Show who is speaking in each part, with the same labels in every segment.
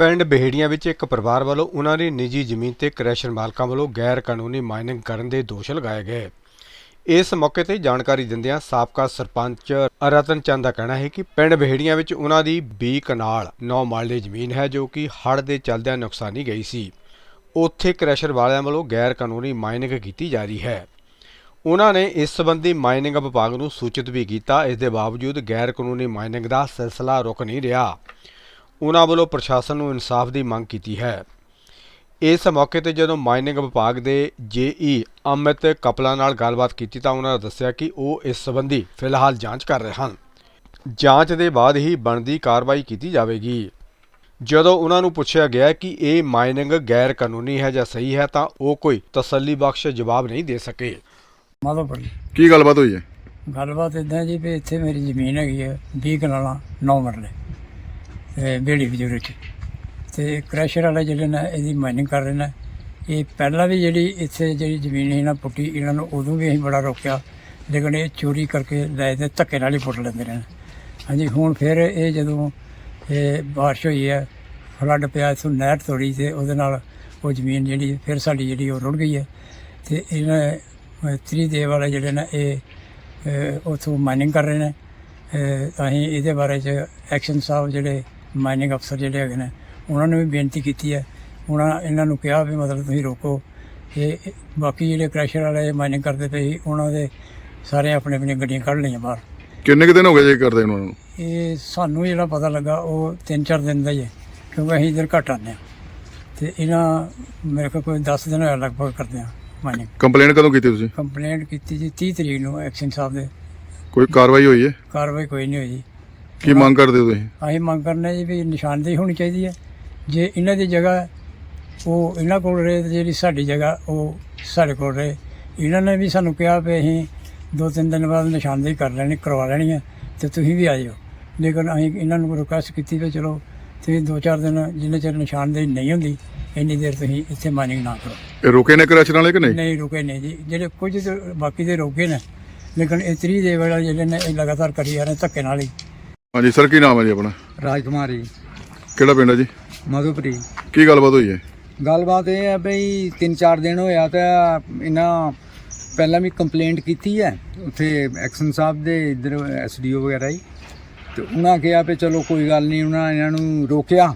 Speaker 1: ਪਿੰਡ ਬਿਹੜੀਆਂ ਵਿੱਚ ਇੱਕ ਪਰਿਵਾਰ ਵੱਲੋਂ ਉਹਨਾਂ ਦੀ ਨਿੱਜੀ ਜ਼ਮੀਨ ਤੇ ਕ੍ਰੈਸ਼ਰ ਮਾਲਕਾਂ ਵੱਲੋਂ ਗੈਰ ਕਾਨੂੰਨੀ ਮਾਈਨਿੰਗ ਕਰਨ ਦੇ ਦੋਸ਼ ਲਗਾਏ ਗਏ। ਇਸ ਮੌਕੇ ਤੇ ਜਾਣਕਾਰੀ ਦਿੰਦਿਆਂ ਸਾਬਕਾ ਸਰਪੰਚ ਰਤਨ ਚੰਦ ਦਾ ਕਹਿਣਾ ਹੈ ਕਿ ਪਿੰਡ ਬਿਹੜੀਆਂ ਵਿੱਚ ਉਹਨਾਂ ਦੀ 20 ਕਨਾਲ 9 ਮਾਲੇ ਜ਼ਮੀਨ ਹੈ ਜੋ ਕਿ ਹੜ੍ਹ ਦੇ ਚਲਦਿਆਂ ਨੁਕਸਾਨੀ ਗਈ ਸੀ। ਉੱਥੇ ਕ੍ਰੈਸ਼ਰ ਵਾਲਿਆਂ ਵੱਲੋਂ ਗੈਰ ਕਾਨੂੰਨੀ ਮਾਈਨਿੰਗ ਕੀਤੀ ਜਾ ਰਹੀ ਹੈ। ਉਹਨਾਂ ਨੇ ਇਸ ਸੰਬੰਧੀ ਮਾਈਨਿੰਗ ਵਿਭਾਗ ਨੂੰ ਸੂਚਿਤ ਵੀ ਕੀਤਾ। ਇਸ ਦੇ ਬਾਵਜੂਦ ਗੈਰ ਕਾਨੂੰਨੀ ਮਾਈਨਿੰਗ ਦਾ ਸਿਲਸਿਲਾ ਰੁਕ ਨਹੀਂ ਰਿਹਾ। ਉਹਨਾਂ ਵੱਲੋਂ ਪ੍ਰਸ਼ਾਸਨ ਨੂੰ ਇਨਸਾਫ ਦੀ ਮੰਗ ਕੀਤੀ ਹੈ। ਇਸ ਮੌਕੇ ਤੇ ਜਦੋਂ ਮਾਈਨਿੰਗ ਵਿਭਾਗ ਦੇ ਜੇਈ ਅਮਿਤ ਕਪਲਾ ਨਾਲ ਗੱਲਬਾਤ ਕੀਤੀ ਤਾਂ ਉਹਨਾਂ ਨੇ ਦੱਸਿਆ ਕਿ ਉਹ ਇਸ ਸੰਬੰਧੀ ਫਿਲਹਾਲ ਜਾਂਚ ਕਰ ਰਹੇ ਹਨ। ਜਾਂਚ ਦੇ ਬਾਅਦ ਹੀ ਬਣਦੀ ਕਾਰਵਾਈ ਕੀਤੀ ਜਾਵੇਗੀ। ਜਦੋਂ ਉਹਨਾਂ ਨੂੰ ਪੁੱਛਿਆ ਗਿਆ ਕਿ ਇਹ ਮਾਈਨਿੰਗ ਗੈਰ ਕਾਨੂੰਨੀ ਹੈ ਜਾਂ ਸਹੀ ਹੈ ਤਾਂ ਉਹ ਕੋਈ ਤਸੱਲੀ ਬਖਸ਼ ਜਵਾਬ ਨਹੀਂ ਦੇ ਸਕੇ।
Speaker 2: ਮਾਧੋਪੁਰ
Speaker 3: ਕੀ ਗੱਲਬਾਤ ਹੋਈ ਹੈ?
Speaker 2: ਗੱਲਬਾਤ ਇਦਾਂ ਜੀ ਵੀ ਇੱਥੇ ਮੇਰੀ ਜ਼ਮੀਨ ਹੈਗੀ ਹੈ 20 ਕਨਾਲਾਂ 9 ਮਰਲੇ। ਬੇੜੀ ਬਜੂਰ ਚ। ਤੇ ਕ੍ਰੈਸ਼ਰ ਵਾਲੇ ਜਿਹੜੇ ਨੇ ਇਹਦੀ ਮਾਈਨਿੰਗ ਕਰ ਰਹੇ ਨੇ। ਇਹ ਪਹਿਲਾਂ ਵੀ ਜਿਹੜੀ ਇੱਥੇ ਜਿਹੜੀ ਜ਼ਮੀਨ ਸੀ ਨਾ ਪੁੱਟੀ ਇਹਨਾਂ ਨੂੰ ਉਦੋਂ ਵੀ ਅਸੀਂ ਬੜਾ ਰੋਕਿਆ। ਲੇਕਿਨ ਇਹ ਚੋਰੀ ਕਰਕੇ ਲੈ ਤੇ ਧੱਕੇ ਨਾਲ ਹੀ ਪੁੱਟ ਲੈਂਦੇ ਨੇ। ਹਾਂਜੀ ਹੁਣ ਫਿਰ ਇਹ ਜਦੋਂ ਇਹ ਬਾਰਿਸ਼ ਹੋਈ ਹੈ ਫਲੱਡ ਪਿਆ ਇਥੋਂ ਨਹਿਰ ਤੋੜੀ ਤੇ ਉਹਦੇ ਨਾਲ ਉਹ ਜ਼ਮੀਨ ਜਿਹੜੀ ਫਿਰ ਸਾਡੀ ਜਿਹੜੀ ਉਹ ਰੁੜ ਗਈ ਹੈ। ਤੇ ਇਹਨਾਂ ਤਰੀ ਦੇ ਵਾਲੇ ਜਿਹੜੇ ਨੇ ਇਹ ਅਹ, ਉੱਥੋਂ ਮਾਈਨਿੰਗ ਕਰ ਰਹੇ ਨੇ। ਅਸੀਂ ਇਹਦੇ ਬਾਰੇ ਚ ਐਕਸ਼ਨ ਸਾਹਿਬ ਜਿਹੜੇ ਮਾਈਨਿੰਗ ਅਫਸਰ ਜਿਹੜੇ ਹੈਗੇ ਨੇ ਉਹਨਾਂ ਨੂੰ ਵੀ ਬੇਨਤੀ ਕੀਤੀ ਹੈ। ਉਹਨਾਂ ਇਹਨਾਂ ਨੂੰ ਕਿਹਾ ਵੀ ਮਤਲਬ ਤੁਸੀਂ ਰੋਕੋ। ਇਹ ਬਾਕੀ ਜਿਹੜੇ ਕ੍ਰੈਸ਼ਰ ਵਾਲੇ ਮਾਈਨਿੰਗ ਕਰਦੇ ਪਏ ਉਹਨਾਂ ਦੇ ਸਾਰੇ ਆਪਣੇ ਆਪਣੀਆਂ ਗੱਡੀਆਂ ਕੱਢ ਲਈਆਂ ਬਾਹਰ।
Speaker 3: ਕਿੰਨੇ ਕੁ ਦਿਨ ਹੋ ਗਏ ਜੇ ਕਰਦੇ ਉਹਨਾਂ ਨੂੰ?
Speaker 2: ਇਹ ਸਾਨੂੰ ਜਿਹੜਾ ਪਤਾ ਲੱਗਾ ਉਹ 3-4 ਦਿਨ ਦਾ ਹੀ ਹੈ ਕਿਉਂਕਿ ਅਸੀਂ ਇਧਰ ਘੱਟ ਆਉਂਦੇ ਹਾਂ। ਤੇ ਇਹਨਾਂ ਮੇਰੇ ਕੋਲ ਕੋਈ 10 ਦਿਨ ਹੋਇਆ ਲਗਭਗ ਕਰਦੇ ਹਾਂ ਮਾਈਨਿੰਗ
Speaker 3: ਕੰਪਲੇਂਟ ਕਦੋਂ ਕੀਤੀ ਤੁਸੀਂ?
Speaker 2: ਕੰਪਲੇਂਟ ਕੀਤੀ ਜੀ 30 ਤਰੀਕ ਨੂੰ ਐਕਸ਼ਨ ਸਾਹਿਬ ਦੇ।
Speaker 3: ਕੋਈ ਕਾਰਵਾਈ ਹੋਈ ਹੈ?
Speaker 2: ਕਾਰਵਾਈ ਕੋਈ ਨਹੀਂ ਹੋਈ ਜੀ।
Speaker 3: ਕੀ ਮੰਗ ਕਰਦੇ ਹੋ ਤੁਸੀਂ?
Speaker 2: ਅਸੀਂ ਮੰਗ ਕਰਨੇ ਜੀ ਵੀ ਨਿਸ਼ਾਨਦੇਹੀ ਹੋਣੀ ਚਾਹੀਦੀ ਹੈ। ਜੇ ਇਹਨਾਂ ਦੀ ਜਗ੍ਹਾ ਉਹ ਇਹਨਾਂ ਕੋਲ ਰਹੇ ਤੇ ਜਿਹੜੀ ਸਾਡੀ ਜਗ੍ਹਾ ਉਹ ਸਾਡੇ ਕੋਲ ਰਹੇ। ਇਹਨਾਂ ਨੇ ਵੀ ਸਾਨੂੰ ਕਿਹਾ ਵੀ ਅਸੀਂ ਦੋ ਤਿੰਨ ਦਿਨ ਬਾਅਦ ਨਿਸ਼ਾਨਦੇਹੀ ਕਰ ਲੈਣੀ ਕਰਵਾ ਲੈਣੀ ਹੈ ਤੇ ਤੁਸੀਂ ਵੀ ਆ ਜਾਓ। ਲੇਕਿਨ ਅਸੀਂ ਇਹਨਾਂ ਨੂੰ ਰਿਕੁਐਸਟ ਕੀਤੀ ਵੀ ਚਲੋ ਤੁਸੀਂ ਦੋ ਚਾਰ ਦਿਨ ਜਿੰਨੇ ਚਿਰ ਨਿਸ਼ਾਨਦੇਹੀ ਨਹੀਂ ਹੁੰਦੀ ਇੰਨੀ ਦੇਰ ਤੁਸੀਂ ਇੱਥੇ ਮਾਈਨਿੰਗ ਨਾ ਕਰੋ।
Speaker 3: ਇਹ ਰੁਕੇ ਨੇ ਕ੍ਰੈਸ਼ਰ ਵਾਲੇ ਕਿ ਨਹੀਂ?
Speaker 2: ਨਹੀਂ ਰੁਕੇ ਨਹੀਂ ਜੀ। ਜਿਹੜੇ ਕੁਝ ਤੇ ਬਾਕੀ ਦੇ ਰੁਕੇ ਨੇ ਲੇਕਿਨ ਇਹ ਤਰੀ ਦੇ ਵਾਲਾ ਜਿਹੜੇ ਨੇ ਇਹ ਲਗਾਤਾਰ ਕਰੀ ਜਾ ਰਹੇ ਧੱਕੇ ਨਾਲ ਹੀ।
Speaker 3: ਹਾਂਜੀ ਸਰ ਕੀ ਨਾਮ ਹੈ ਜੀ ਆਪਣਾ?
Speaker 4: ਰਾਜਕੁਮਾਰੀ।
Speaker 3: ਕਿਹੜਾ ਪਿੰਡ ਹੈ ਜੀ?
Speaker 4: ਮਧੂਪੁਰੀ।
Speaker 3: ਕੀ ਗੱਲਬਾਤ ਹੋਈ ਹੈ?
Speaker 4: ਗੱਲਬਾਤ ਇਹ ਹੈ ਬਈ 3-4 ਦਿਨ ਹੋਇਆ ਤਾਂ ਇਹਨਾਂ ਪਹਿਲਾਂ ਵੀ ਕੰਪਲੇਂਟ ਕੀਤੀ ਹੈ। ਉੱਥੇ ਐਕਸ਼ਨ ਸਾਹਿਬ ਦੇ ਇਧਰ ਐਸਡੀਓ ਵਗੈਰਾ ਹੀ ਤੇ ਉਹਨਾਂ ਕਿਹਾ ਵੀ ਚਲੋ ਕੋਈ ਗੱਲ ਨਹੀਂ ਉਹਨਾਂ ਇਹਨਾਂ ਨੂੰ ਰੋਕਿਆ।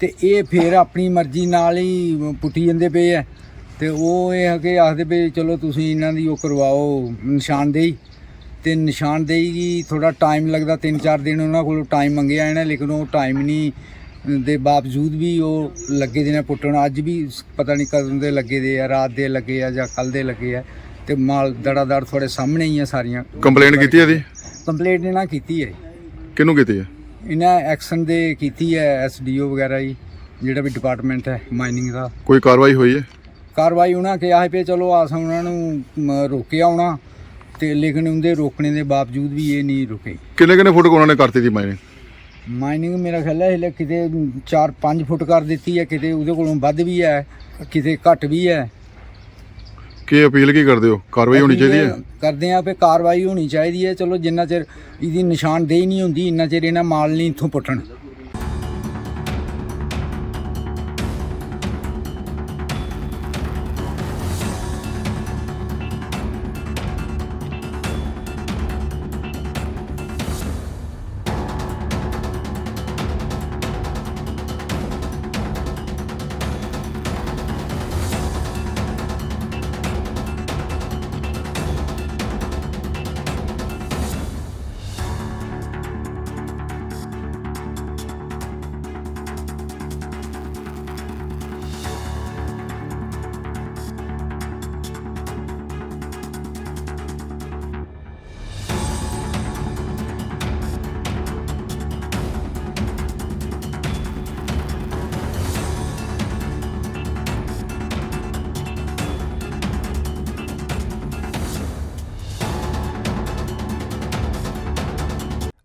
Speaker 4: ਤੇ ਇਹ ਫਿਰ ਆਪਣੀ ਮਰਜ਼ੀ ਨਾਲ ਹੀ ਪੁੱਟੀ ਜਾਂਦੇ ਪਏ ਹੈ। ਤੇ ਉਹ ਇਹ ਹੈ ਕਿ ਆਖਦੇ ਵੀ ਚਲੋ ਤੁਸੀਂ ਇਹਨਾਂ ਦੀ ਉਹ ਕਰਵਾਓ ਨਿਸ਼ਾਨਦੇਹੀ। ਤੇ ਨਿਸ਼ਾਨਦੇਹੀ ਦੀ ਥੋੜਾ ਟਾਈਮ ਲੱਗਦਾ 3-4 ਦਿਨ ਉਹਨਾਂ ਕੋਲੋਂ ਟਾਈਮ ਮੰਗਿਆ ਇਹਨਾਂ ਲੇਕਿਨ ਉਹ ਟਾਈਮ ਨਹੀਂ ਦੇ ਬਾਵਜੂਦ ਵੀ ਉਹ ਲੱਗੇ ਦੇ ਨੇ ਪੁੱਟਣ। ਅੱਜ ਵੀ ਪਤਾ ਨਹੀਂ ਕਦੋਂ ਦੇ ਲੱਗੇ ਦੇ ਆ ਰਾਤ ਦੇ ਲੱਗੇ ਆ ਜਾਂ ਕੱਲ ਦੇ ਲੱਗੇ ਆ ਤੇ ਮਾਲ ਦੜਾ ਦੜ ਤੁਹਾਡੇ ਸਾਹਮਣੇ ਹੀ ਆ ਸਾਰੀਆਂ।
Speaker 3: ਕੰਪਲੇਂਟ ਕੀਤੀ ਹੈ ਜੀ?
Speaker 4: ਕੰਪਲੇਂਟ ਇਹਨਾਂ ਕੀਤੀ ਹੈ।
Speaker 3: ਕਿਹਨੂੰ ਕੀਤੀ ਹੈ
Speaker 4: ਇਹਨਾਂ ਐਕਸ਼ਨ ਦੇ ਕੀਤੀ ਹੈ ਐਸਡੀਓ ਵਗੈਰਾ ਹੀ ਜਿਹੜਾ ਵੀ ਡਿਪਾਰਟਮੈਂਟ ਹੈ ਮਾਈਨਿੰਗ ਦਾ।
Speaker 3: ਕੋਈ ਕਾਰਵਾਈ ਹੋਈ ਹੈ?
Speaker 4: ਕਾਰਵਾਈ ਉਹਨਾਂ ਕਿਹਾ ਹੈ ਵੀ ਚਲੋ ਆਸ ਉਹਨਾਂ ਨੂੰ ਰੋਕਿਆ ਹੋਣਾ। ਤੇ ਲੇਕਿਨ ਉਹਦੇ ਰੋਕਣੇ ਦੇ ਬਾਵਜੂਦ ਵੀ ਇਹ ਨਹੀਂ ਰੁਕੇ।
Speaker 3: ਕਿੰਨੇ ਕਿੰਨੇ ਫੁੱਟ ਉਹਨਾਂ ਨੇ ਕਰਤੀ ਸੀ ਮਾਈਨਿੰਗ
Speaker 4: ਮਾਈਨਿੰਗ ਮੇਰਾ ਖਿਆਲ ਹੈ ਹਲੇ ਕਿਤੇ 4-5 ਫੁੱਟ ਕਰ ਦਿੱਤੀ ਹੈ ਕਿਤੇ ਉਹਦੇ ਕੋਲੋਂ ਵੱਧ ਵੀ ਹੈ ਕਿਤੇ ਘੱਟ ਵੀ ਹੈ।
Speaker 3: ਕੀ ਅਪੀਲ ਕੀ ਕਰਦੇ ਹੋ? ਕਾਰਵਾਈ ਹੋਣੀ ਚਾਹੀਦੀ ਹੈ?
Speaker 4: ਕਰਦੇ ਆ ਵੀ ਕਾਰਵਾਈ ਹੋਣੀ ਚਾਹੀਦੀ ਹੈ। ਚਲੋ ਜਿੰਨਾ ਚਿਰ ਇਹਦੀ ਨਿਸ਼ਾਨਦੇਹੀ ਨਹੀਂ ਹੁੰਦੀ ਇੰਨਾ ਚਿਰ ਇਹਨਾਂ ਮਾਲ ਨਹੀਂ ਇੱਥੋਂ ਪੁੱਟਣ।